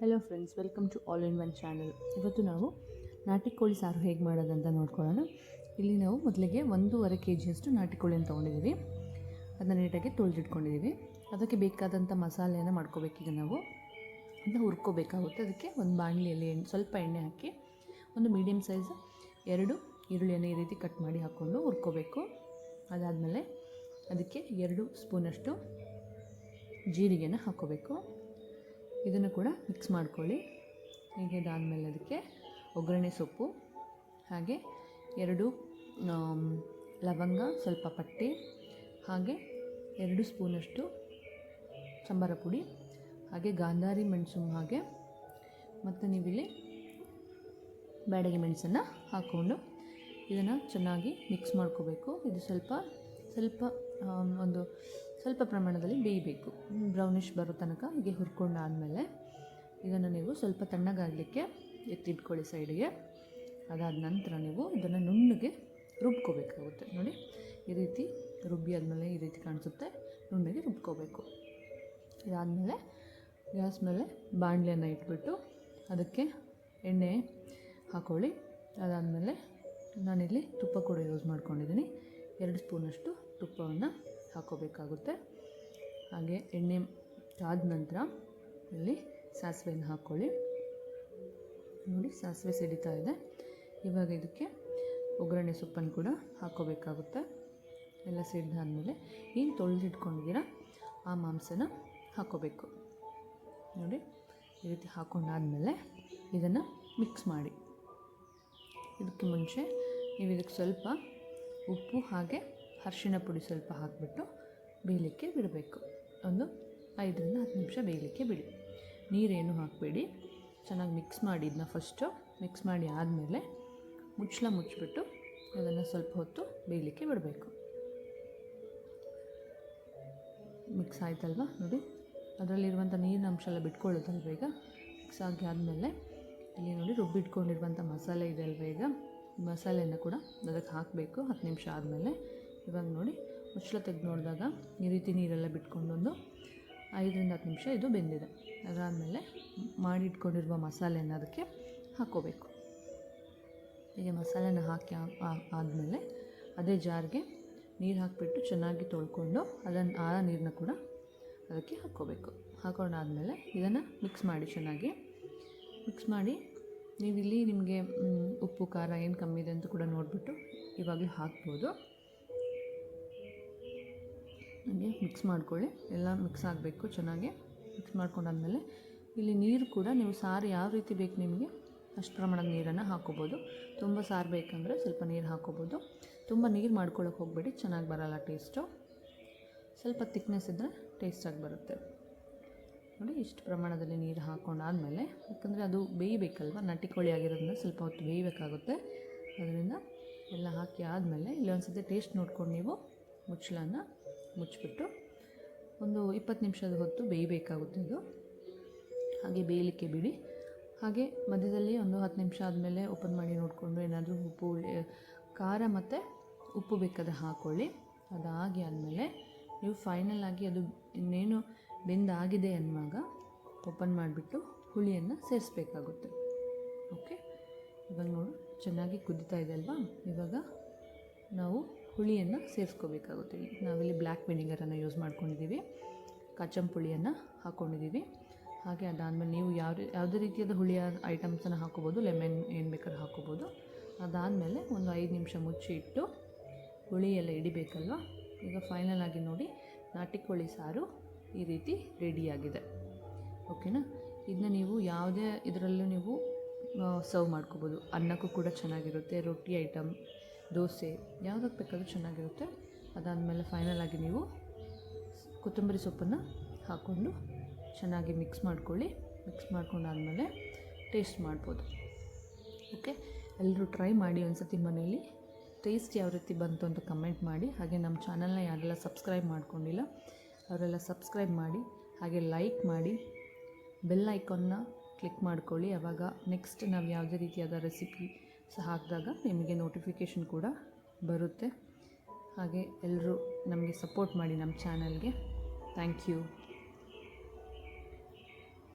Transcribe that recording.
Hello friends welcome to all in one channel ಇವತ್ತು ನಾವು ನಾಟಿ ಕೋಳಿ ಸಾರು ಹೇಗೆ ಮಾಡೋದಂತ ನೋಡ್ಕೊಳ್ಳೋಣ. ಇಲ್ಲಿ ನಾವು ಮೊದಲಿಗೆ ಒಂದೂವರೆ ಕೆ ಜಿಯಷ್ಟು ನಾಟಿ ಕೋಳಿಯನ್ನು ತೊಗೊಂಡಿದ್ದೀವಿ. ಅದನ್ನ ನೀಟಾಗಿ ತೊಳೆದಿಟ್ಕೊಂಡಿದ್ದೀವಿ. ಅದಕ್ಕೆ ಬೇಕಾದಂಥ ಮಸಾಲೆಯನ್ನು ಮಾಡ್ಕೋಬೇಕೀಗ ನಾವು. ಅದನ್ನ ಹುರ್ಕೋಬೇಕಾಗುತ್ತೆ. ಅದಕ್ಕೆ ಒಂದು ಬಾಣಲಿಯಲ್ಲಿ ಎಣ್ಣೆ, ಸ್ವಲ್ಪ ಎಣ್ಣೆ ಹಾಕಿ ಒಂದು ಮೀಡಿಯಮ್ ಸೈಜ್ ಎರಡು ಈರುಳ್ಳಿಯನ್ನು ಈ ರೀತಿ ಕಟ್ ಮಾಡಿ ಹಾಕ್ಕೊಂಡು ಹುರ್ಕೋಬೇಕು. ಅದಾದಮೇಲೆ ಅದಕ್ಕೆ ಎರಡು ಸ್ಪೂನಷ್ಟು ಜೀರಿಗೆನ ಹಾಕ್ಕೋಬೇಕು ಇದನ್ನು ಕೂಡ ಮಿಕ್ಸ್ ಮಾಡ್ಕೊಳ್ಳಿ. ಹೀಗೆ ಇದಾದಮೇಲೆ ಅದಕ್ಕೆ ಒಗ್ಗರಣೆ ಸೊಪ್ಪು, ಹಾಗೆ ಎರಡು ಲವಂಗ, ಸ್ವಲ್ಪ ಪಟ್ಟಿ, ಹಾಗೆ ಎರಡು ಸ್ಪೂನಷ್ಟು ಸಂಬಾರ ಪುಡಿ, ಹಾಗೆ ಗಾಂಧಾರಿ ಮೆಣಸು ಹಾಗೆ. ಮತ್ತು ನೀವಿಲ್ಲಿ ಬ್ಯಾಡಗಿ ಮೆಣಸನ್ನು ಹಾಕ್ಕೊಂಡು ಇದನ್ನು ಚೆನ್ನಾಗಿ ಮಿಕ್ಸ್ ಮಾಡ್ಕೋಬೇಕು. ಇದು ಸ್ವಲ್ಪ ಸ್ವಲ್ಪ ಒಂದು ಸ್ವಲ್ಪ ಪ್ರಮಾಣದಲ್ಲಿ ಬೇಯಬೇಕು. ಬ್ರೌನಿಷ್ ಬರೋ ತನಕ ಹೀಗೆ ಹುರ್ಕೊಂಡಾದಮೇಲೆ ಇದನ್ನು ನೀವು ಸ್ವಲ್ಪ ತಣ್ಣಗಾಗಲಿಕ್ಕೆ ಎತ್ತಿಟ್ಕೊಳ್ಳಿ ಸೈಡಿಗೆ. ಅದಾದ ನಂತರ ನೀವು ಇದನ್ನು ನುಣ್ಣಗೆ ರುಬ್ಕೋಬೇಕಾಗುತ್ತೆ. ನೋಡಿ, ಈ ರೀತಿ ರುಬ್ಬಿ ಆದಮೇಲೆ ಈ ರೀತಿ ಕಾಣಿಸುತ್ತೆ. ನುಣ್ಣಗೆ ರುಬ್ಕೋಬೇಕು. ಇದಾದಮೇಲೆ ಗ್ಯಾಸ್ ಮೇಲೆ ಬಾಣಲೆಯನ್ನು ಇಟ್ಬಿಟ್ಟು ಅದಕ್ಕೆ ಎಣ್ಣೆ ಹಾಕೊಳ್ಳಿ. ಅದಾದಮೇಲೆ ನಾನಿಲ್ಲಿ ತುಪ್ಪ ಕೂಡ ಯೂಸ್ ಮಾಡ್ಕೊಂಡಿದ್ದೀನಿ. ಎರಡು ಸ್ಪೂನಷ್ಟು ತುಪ್ಪವನ್ನು ಹಾಕೋಬೇಕಾಗುತ್ತೆ. ಹಾಗೆ ಎಣ್ಣೆ ಕಾದ ನಂತರ ಇಲ್ಲಿ ಸಾಸಿವೆಯನ್ನು ಹಾಕ್ಕೊಳ್ಳಿ ನೋಡಿ ಸಾಸಿವೆ ಸಿಡಿತಾ ಇದೆ. ಇವಾಗ ಇದಕ್ಕೆ ಒಗ್ಗರಣೆ ಸೊಪ್ಪನ್ನು ಕೂಡ ಹಾಕ್ಕೋಬೇಕಾಗುತ್ತೆ ಎಲ್ಲ ಸಿಡ್ದಾದಮೇಲೆ ಏನು ತೊಳೆದಿಟ್ಕೊಂಡಿದ್ದೀರ ಆ ಮಾಂಸನ ಹಾಕ್ಕೋಬೇಕು ನೋಡಿ ಈ ರೀತಿ ಹಾಕ್ಕೊಂಡಾದಮೇಲೆ ಇದನ್ನು ಮಿಕ್ಸ್ ಮಾಡಿ. ಇದಕ್ಕೆ ಮುಂಚೆ ನೀವು ಇದಕ್ಕೆ ಸ್ವಲ್ಪ ಉಪ್ಪು ಹಾಗೆ ಅರಿಶಿಣ ಪುಡಿ ಸ್ವಲ್ಪ ಹಾಕಿಬಿಟ್ಟು ಬೇಯಲಿಕ್ಕೆ ಬಿಡಬೇಕು. ಒಂದು ಐದರಿಂದ ಹತ್ತು ನಿಮಿಷ ಬೇಯಲಿಕ್ಕೆ ಬಿಡಿ. ನೀರೇನು ಹಾಕಬೇಡಿ. ಚೆನ್ನಾಗಿ ಮಿಕ್ಸ್ ಮಾಡಿ ಇದನ್ನ ಫಸ್ಟು ಮಿಕ್ಸ್ ಮಾಡಿ ಆದಮೇಲೆ ಮುಚ್ಚಳ ಮುಚ್ಚಿಬಿಟ್ಟು ಅದನ್ನು ಸ್ವಲ್ಪ ಹೊತ್ತು ಬೇಯಲಿಕ್ಕೆ ಬಿಡಬೇಕು. ಮಿಕ್ಸ್ ಆಯ್ತಲ್ವ? ನೋಡಿ, ಅದರಲ್ಲಿರುವಂಥ ನೀರಿನ ಅಂಶ ಎಲ್ಲ ಬಿಟ್ಕೊಳ್ಳೋದಲ್ವ ಈಗ? ಮಿಕ್ಸ್ ಆಗಿ ಆದಮೇಲೆ ಇಲ್ಲಿ ನೋಡಿ ರುಬ್ಬಿಟ್ಕೊಂಡಿರುವಂಥ ಮಸಾಲೆ ಇದೆ ಅಲ್ವ ಈಗ? ಮಸಾಲೆಯನ್ನು ಕೂಡ ಅದಕ್ಕೆ ಹಾಕಬೇಕು. ಹತ್ತು ನಿಮಿಷ ಆದಮೇಲೆ ಇವಾಗ ನೋಡಿ, ಮುಚ್ಚಳ ತೆಗೆದು ನೋಡಿದಾಗ ಈ ರೀತಿ ನೀರೆಲ್ಲ ಬಿಟ್ಕೊಂಡೊಂದು ಐದರಿಂದ ಹತ್ತು ನಿಮಿಷ ಇದು ಬೆಂದಿದೆ. ಅದಾದಮೇಲೆ ಮಾಡಿಟ್ಕೊಂಡಿರುವ ಮಸಾಲೆನ ಅದಕ್ಕೆ ಹಾಕ್ಕೋಬೇಕು ಹೀಗೆ ಮಸಾಲೆನ ಹಾಕಿ ಆದಮೇಲೆ ಅದೇ ಜಾರ್ಗೆ ನೀರು ಹಾಕಿಬಿಟ್ಟು ಚೆನ್ನಾಗಿ ತೊಳ್ಕೊಂಡು ಅದನ್ನು ಆ ನೀರನ್ನ ಕೂಡ ಅದಕ್ಕೆ ಹಾಕ್ಕೋಬೇಕು ಹಾಕೊಂಡಾದಮೇಲೆ ಇದನ್ನು ಮಿಕ್ಸ್ ಮಾಡಿ ಚೆನ್ನಾಗಿ. ಮಿಕ್ಸ್ ಮಾಡಿ ನೀವಿಲ್ಲಿ ನಿಮಗೆ ಉಪ್ಪು, ಖಾರ ಏನು ಕಮ್ಮಿ ಇದೆ ಅಂತ ಕೂಡ ನೋಡಿಬಿಟ್ಟು ಇವಾಗಲೂ ಹಾಕ್ಬೋದು. ಹಾಗೆ ಮಿಕ್ಸ್ ಮಾಡ್ಕೊಳ್ಳಿ. ಎಲ್ಲ ಮಿಕ್ಸ್ ಆಗಬೇಕು ಚೆನ್ನಾಗಿ. ಮಿಕ್ಸ್ ಮಾಡ್ಕೊಂಡಾದ್ಮೇಲೆ ಇಲ್ಲಿ ನೀರು ಕೂಡ ನೀವು ಸಾರು ಯಾವ ರೀತಿ ಬೇಕು ನಿಮಗೆ ಅಷ್ಟು ಪ್ರಮಾಣದ ನೀರನ್ನು ಹಾಕೋಬೋದು. ತುಂಬ ಸಾರು ಬೇಕಂದರೆ ಸ್ವಲ್ಪ ನೀರು ಹಾಕೋಬೋದು. ತುಂಬ ನೀರು ಮಾಡ್ಕೊಳ್ಳೋಕೆ ಹೋಗಬೇಡಿ, ಚೆನ್ನಾಗಿ ಬರಲ್ಲ ಟೇಸ್ಟು. ಸ್ವಲ್ಪ ತಿಕ್ನೆಸ್ ಇದ್ದರೆ ಟೇಸ್ಟಾಗಿ ಬರುತ್ತೆ. ನೋಡಿ, ಇಷ್ಟು ಪ್ರಮಾಣದಲ್ಲಿ ನೀರು ಹಾಕೊಂಡಾದ್ಮೇಲೆ, ಯಾಕಂದರೆ ಅದು ಬೇಯಬೇಕಲ್ವ? ನಟಿ ಕೋಳಿ ಆಗಿರೋದ್ರಿಂದ ಸ್ವಲ್ಪ ಹೊತ್ತು ಬೇಯಬೇಕಾಗುತ್ತೆ. ಅದರಿಂದ ಎಲ್ಲ ಹಾಕಿ ಆದಮೇಲೆ ಇಲ್ಲೊಂದು ಸತಿ ಟೇಸ್ಟ್ ನೋಡ್ಕೊಂಡು ನೀವು ಮುಚ್ಚಳನ ಮುಚ್ಚಿಬಿಟ್ಟು ಒಂದು ಇಪ್ಪತ್ತು ನಿಮಿಷದ ಹೊತ್ತು ಬೇಯಬೇಕಾಗುತ್ತೆ ಇದು. ಹಾಗೆ ಬೇಯಲಿಕ್ಕೆ ಬಿಡಿ. ಹಾಗೆ ಮಧ್ಯದಲ್ಲಿ ಒಂದು ಹತ್ತು ನಿಮಿಷ ಆದಮೇಲೆ ಓಪನ್ ಮಾಡಿ ನೋಡಿಕೊಂಡು ಏನಾದರೂ ಉಪ್ಪು ಖಾರ ಮತ್ತು ಉಪ್ಪು ಬೇಕಾದ ಹಾಕ್ಕೊಳ್ಳಿ ಅದಾಗಿ ಆದಮೇಲೆ ನೀವು ಫೈನಲ್ ಆಗಿ ಅದು ಇನ್ನೇನು ಬೆಂದಾಗಿದೆ ಅನ್ನುವಾಗ ಓಪನ್ ಮಾಡಿಬಿಟ್ಟು ಹುಳಿಯನ್ನು ಸೇರಿಸ್ಬೇಕಾಗುತ್ತೆ. ಓಕೆ ಇವಾಗ ನೋಡು, ಚೆನ್ನಾಗಿ ಕುದಿತಾ ಇದೆ ಅಲ್ವಾ? ಇವಾಗ ನಾವು ಹುಳಿಯನ್ನು ಸೇರಿಸ್ಕೋಬೇಕಾಗುತ್ತೆ. ನಾವಿಲ್ಲಿ ಬ್ಲ್ಯಾಕ್ ವಿನಿಗರನ್ನು ಯೂಸ್ ಮಾಡ್ಕೊಂಡಿದ್ದೀವಿ. ಕಚ್ಚಂ ಪುಳಿಯನ್ನು ಹಾಕ್ಕೊಂಡಿದ್ದೀವಿ ಹಾಗೆ ಅದಾದಮೇಲೆ ನೀವು ಯಾವ ಯಾವುದೇ ರೀತಿಯಾದ ಹುಳಿಯ ಐಟಮ್ಸನ್ನು ಹಾಕೋಬೋದು ಲೆಮನ್ ಏನು ಬೇಕಾದ್ರೂ ಹಾಕೋಬೋದು ಅದಾದಮೇಲೆ ಒಂದು ಐದು ನಿಮಿಷ ಮುಚ್ಚಿ ಇಟ್ಟು ಹುಳಿ ಎಲ್ಲ ಇಡಿಬೇಕಲ್ವ ಈಗ ಫೈನಲ್ ಆಗಿ ನೋಡಿ, ನಾಟಿ ಕೋಳಿ ಸಾರು ಈ ರೀತಿ ರೆಡಿಯಾಗಿದೆ ಓಕೆನಾ ಇದನ್ನ ನೀವು ಯಾವುದೇ ಇದರಲ್ಲೂ ನೀವು ಸರ್ವ್ ಮಾಡ್ಕೋಬೋದು. ಅನ್ನಕ್ಕೂ ಕೂಡ ಚೆನ್ನಾಗಿರುತ್ತೆ, ರೊಟ್ಟಿ ಐಟಮ್ ದೋಸೆ ಯಾವುದಕ್ಕೆ ಬೇಕಾದರೂ ಚೆನ್ನಾಗಿರುತ್ತೆ. ಅದಾದಮೇಲೆ ಫೈನಲ್ ಆಗಿ ನೀವು ಕೊತ್ತಂಬರಿ ಸೊಪ್ಪನ್ನು ಹಾಕ್ಕೊಂಡು ಚೆನ್ನಾಗಿ ಮಿಕ್ಸ್ ಮಾಡ್ಕೊಳ್ಳಿ. ಮಿಕ್ಸ್ ಮಾಡ್ಕೊಂಡಾದಮೇಲೆ ಟೇಸ್ಟ್ ಮಾಡ್ಬೋದು. ಓಕೆ ಎಲ್ಲರೂ ಟ್ರೈ ಮಾಡಿ ಒಂದು ಸತಿ ಮನೇಲಿ. ಟೇಸ್ಟ್ ಯಾವ ರೀತಿ ಬಂತು ಅಂತ ಕಮೆಂಟ್ ಮಾಡಿ. ಹಾಗೆ ನಮ್ಮ ಚಾನಲ್ನ ಯಾರೆಲ್ಲ ಸಬ್ಸ್ಕ್ರೈಬ್ ಮಾಡ್ಕೊಂಡಿಲ್ಲ, ಅವರೆಲ್ಲ ಸಬ್ಸ್ಕ್ರೈಬ್ ಮಾಡಿ. ಹಾಗೆ ಲೈಕ್ ಮಾಡಿ. ಬೆಲ್ ಐಕಾನ್ನ ಕ್ಲಿಕ್ ಮಾಡ್ಕೊಳ್ಳಿ. ಆವಾಗ ನೆಕ್ಸ್ಟ್ ನಾವು ಯಾವುದೇ ರೀತಿಯಾದ ರೆಸಿಪಿ ಸಹ ಹಾಕಿದಾಗ ನಿಮಗೆ ನೋಟಿಫಿಕೇಷನ್ ಕೂಡ ಬರುತ್ತೆ. ಹಾಗೆ ಎಲ್ಲರೂ ನಮಗೆ ಸಪೋರ್ಟ್ ಮಾಡಿ ನಮ್ಮ ಚಾನಲ್ಗೆ ಥ್ಯಾಂಕ್ ಯು